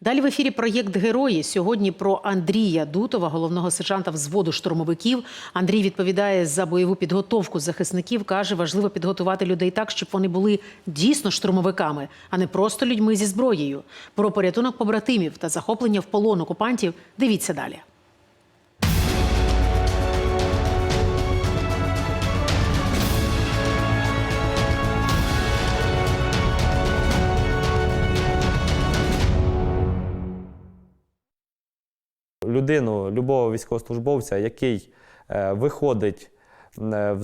Далі в ефірі проєкт Герої. Сьогодні про Андрія Дутова, головного сержанта взводу штурмовиків. Андрій відповідає за бойову підготовку захисників. каже, важливо підготувати людей так, щоб вони були дійсно штурмовиками, а не просто людьми зі зброєю. Про порятунок побратимів та захоплення в полон окупантів. Дивіться далі. Людину, любого військовослужбовця, який е, виходить, е,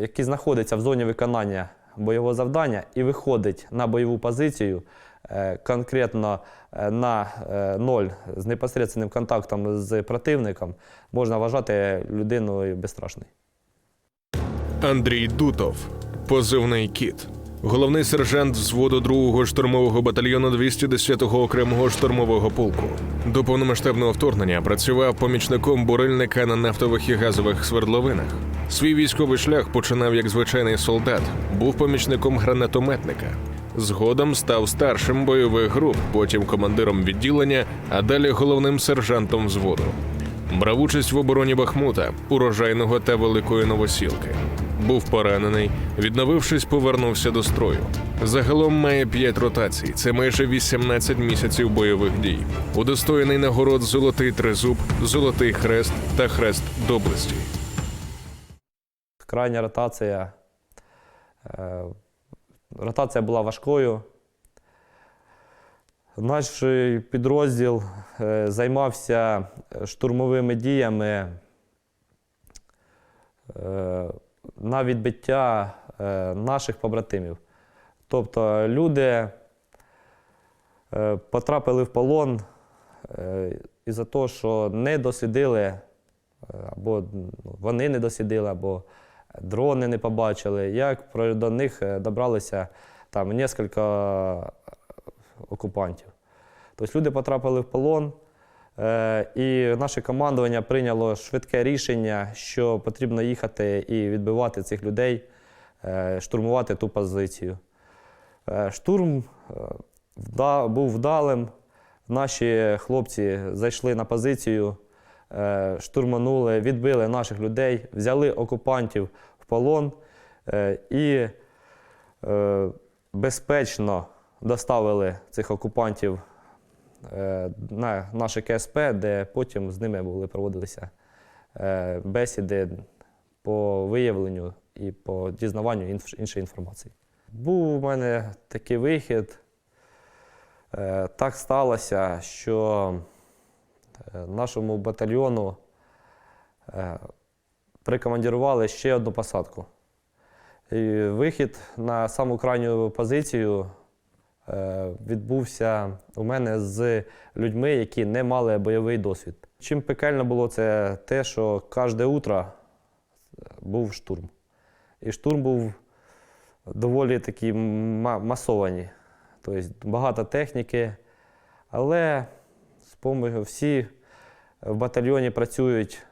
який знаходиться в зоні виконання бойового завдання і виходить на бойову позицію, е, конкретно на ноль з непосереднім контактом з противником, можна вважати людиною безстрашною. Андрій Дутов, позивний кіт, головний сержант взводу 2-го штурмового батальйону 210-го окремого штурмового полку. До повномасштабного вторгнення працював помічником бурильника на нафтових і газових свердловинах. Свій військовий шлях починав як звичайний солдат, був помічником гранатометника. Згодом став старшим бойових груп, потім командиром відділення, а далі головним сержантом взводу. Брав участь в обороні Бахмута, урожайного та великої новосілки. Був поранений, відновившись, повернувся до строю. Загалом має 5 ротацій. Це майже 18 місяців бойових дій. Удостоєний нагород Золотий Тризуб, Золотий Хрест та Хрест Доблесті. Крайня ротація. е, Ротація була важкою. Наш підрозділ е, займався е, штурмовими діями на відбиття е, наших побратимів. Тобто люди е, потрапили в полон е, із-за того, що не дослідили або ну, вони не дослідили, або дрони не побачили, як до них добралися там кілька окупантів. Тобто люди потрапили в полон, і наше командування прийняло швидке рішення, що потрібно їхати і відбивати цих людей, е, штурмувати ту позицію. Е, Штурм е, був вдалим. Наші хлопці зайшли на позицію, е, штурманули, відбили наших людей, взяли окупантів в полон е, і е, безпечно доставили цих окупантів е, на наше КСП, де потім з ними були проводилися е, бесіди по виявленню і по дізнаванню іншої інформації. Був у мене такий вихід. Е, Так сталося, що е, нашому батальйону е, прикомандірували ще одну посадку. І вихід на саму крайню позицію е, відбувся у мене з людьми, які не мали бойовий досвід. Чим пекельно було це те, що кожне утро був штурм. І штурм був доволі такий масований. Тобто багато техніки, але всі в батальйоні працюють,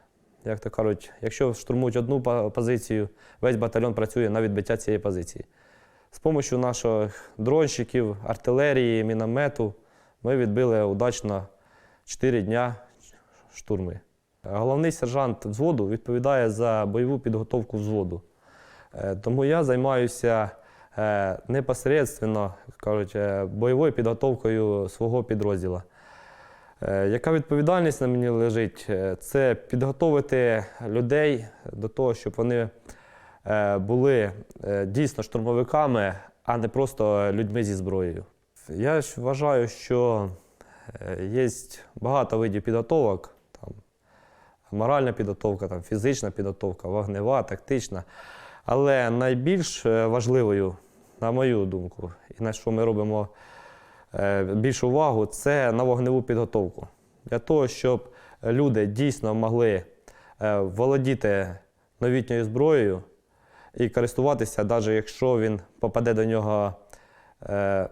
як то кажуть, якщо штурмують одну позицію, весь батальйон працює на відбиття цієї позиції. З допомогою наших дронщиків, артилерії, міномету ми відбили удачно 4 дня штурми. Головний сержант взводу відповідає за бойову підготовку взводу. Е, Тому я займаюся е, непосередньо кажуть, е, бойовою підготовкою свого підрозділу. Яка відповідальність на мені лежить? Це підготовити людей до того, щоб вони були е, дійсно штурмовиками, а не просто людьми зі зброєю. Я ж вважаю, що е, є багато видів підготовок. Моральна підготовка, там, фізична підготовка, вогнева, тактична. Але найбільш е, важливою, на мою думку, і на що ми робимо е, більшу увагу, це на вогневу підготовку. Для того, щоб люди дійсно могли е, володіти новітньою зброєю і користуватися, навіть якщо він попаде до нього е,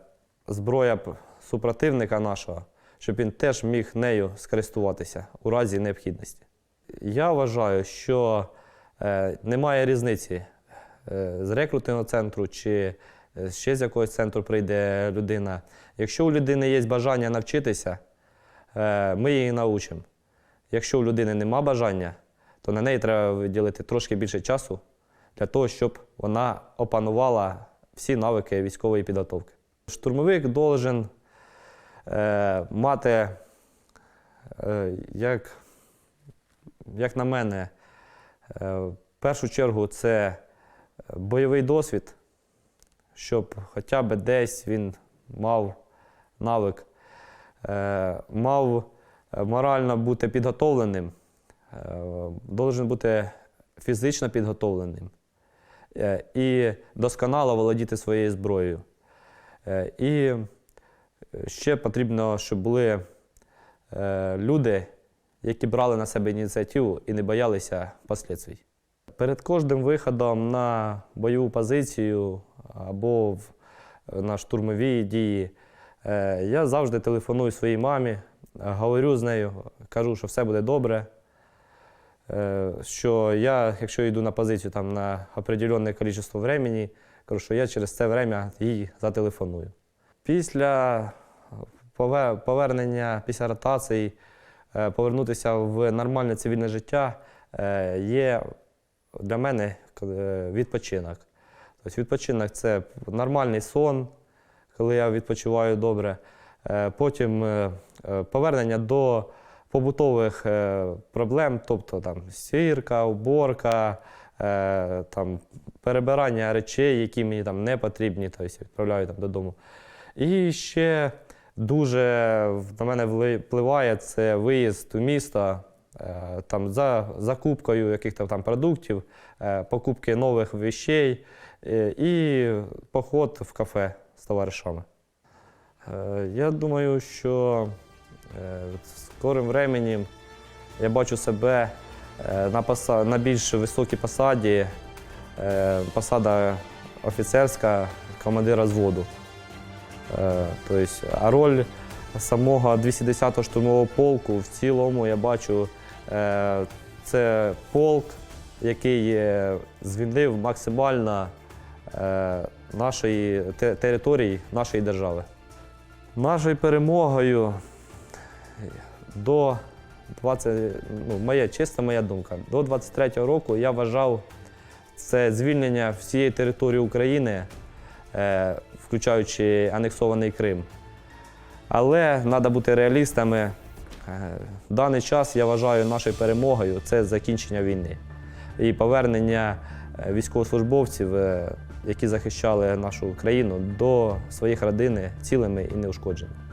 зброя супротивника нашого, щоб він теж міг нею скористуватися у разі необхідності. Я вважаю, що е, немає різниці е, з рекрутингового центру чи е, ще з якогось центру прийде людина. Якщо у людини є бажання навчитися, е, ми її навчимо. Якщо у людини нема бажання, то на неї треба виділити трошки більше часу для того, щоб вона опанувала всі навики військової підготовки. Штурмовик должен е, мати, е, як, як на мене, е, в першу чергу це бойовий досвід, щоб хоча б десь він мав навик, е, мав е, морально бути підготовленим, е, должен бути фізично підготовленим і досконало володіти своєю зброєю. Е, І ще потрібно, щоб були е, люди, які брали на себе ініціативу і не боялися послідствій. Перед кожним виходом на бойову позицію або на штурмові дії е, я завжди телефоную своїй мамі, говорю з нею, кажу, що все буде добре. Е, Що я, якщо йду на позицію там, на определенне кількість времени, кажу, що я через це время їй зателефоную. Після повернення, після ротації, е, повернутися в нормальне цивільне життя е, є для мене відпочинок. Тобто відпочинок це нормальний сон, коли я відпочиваю добре. Потім повернення до побутових е, проблем, тобто там стірка, уборка, е, там, перебирання речей, які мені там не потрібні, тобто відправляю там додому. І ще дуже на мене впливає це виїзд у місто е, там, за закупкою якихось там продуктів, покупки нових вещей і поход в кафе з товаришами. Я думаю, що е, скорим временем я бачу себе е, на, поса- на більш високій посаді, е, посада офіцерська командира зводу. А роль самого 210-го штурмового полку в цілому я бачу, це полк, який звільнив максимально нашої території нашої держави. Нашою перемогою до 20, ну, моя чиста моя думка, до 23-го року я вважав це звільнення всієї території України, е, включаючи анексований Крим. Але треба бути реалістами. Е, В даний час я вважаю нашою перемогою це закінчення війни і повернення е, військовослужбовців, е, які захищали нашу країну, до своїх родин цілими і неушкодженими.